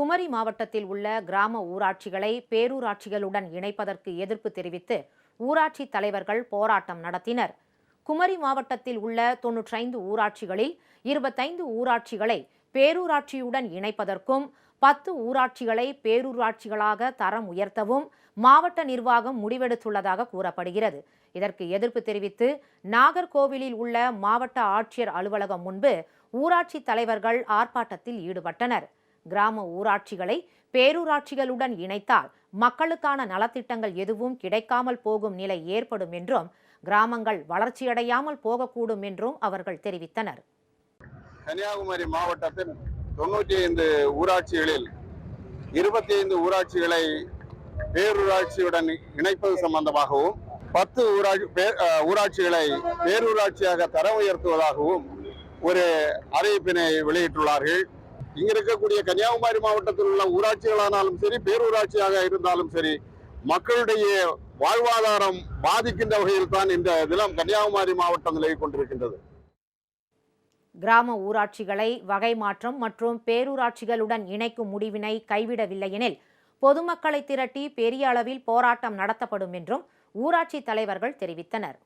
குமரி மாவட்டத்தில் உள்ள கிராம ஊராட்சிகளை பேரூராட்சிகளுடன் இணைப்பதற்கு எதிர்ப்பு தெரிவித்து ஊராட்சி தலைவர்கள் போராட்டம் நடத்தினர். குமரி மாவட்டத்தில் உள்ள தொன்னூற்றைந்து ஊராட்சிகளில் இருபத்தைந்து ஊராட்சிகளை பேரூராட்சியுடன் இணைப்பதற்கும் பத்து ஊராட்சிகளை பேரூராட்சிகளாக தரம் உயர்த்தவும் மாவட்ட நிர்வாகம் முடிவெடுத்துள்ளதாக கூறப்படுகிறது. இதற்கு எதிர்ப்பு தெரிவித்து நாகர்கோவிலில் உள்ள மாவட்ட ஆட்சியர் அலுவலகம் முன்பு ஊராட்சி தலைவர்கள் ஆர்ப்பாட்டத்தில் ஈடுபட்டனர். கிராம ஊராட்சிகளை பேரூராட்சிகளுடன் இணைத்தால் மக்களுக்கான நலத்திட்டங்கள் எதுவும் கிடைக்காமல் போகும் நிலை ஏற்படும் என்றும் கிராமங்கள் வளர்ச்சியடையாமல் போகக்கூடும் என்றும் அவர்கள் தெரிவித்தனர். கன்னியாகுமரி மாவட்டத்தின் தொன்னூற்றி ஐந்து ஊராட்சிகளில் இருபத்தி ஐந்து ஊராட்சிகளை பேரூராட்சியுடன் இணைப்பது சம்பந்தமாகவும் பத்து ஊராட்சி ஊராட்சிகளை பேரூராட்சியாக தர உயர்த்துவதாகவும் ஒரு அறிவிப்பினை வெளியிட்டுள்ளார்கள். இங்க இருக்கக்கூடிய கன்னியாகுமரி மாவட்டத்தில் உள்ள ஊராட்சிகளானாலும் சரி பேரூராட்சியாக இருந்தாலும் சரி மக்களுடைய வாழ்வாதாரம் பாதிக்கின்ற வகையில் தான் இந்த தினம் கன்னியாகுமரி மாவட்டம் நிலவி கொண்டிருக்கின்றது. கிராம ஊராட்சிகளை வகை மாற்றம் மற்றும் பேரூராட்சிகளுடன் இணைக்கும் முடிவினை கைவிடவில்லை எனில் பொதுமக்களை திரட்டி பெரிய அளவில் போராட்டம் நடத்தப்படும் என்றும் ஊராட்சி தலைவர்கள் தெரிவித்தனர்.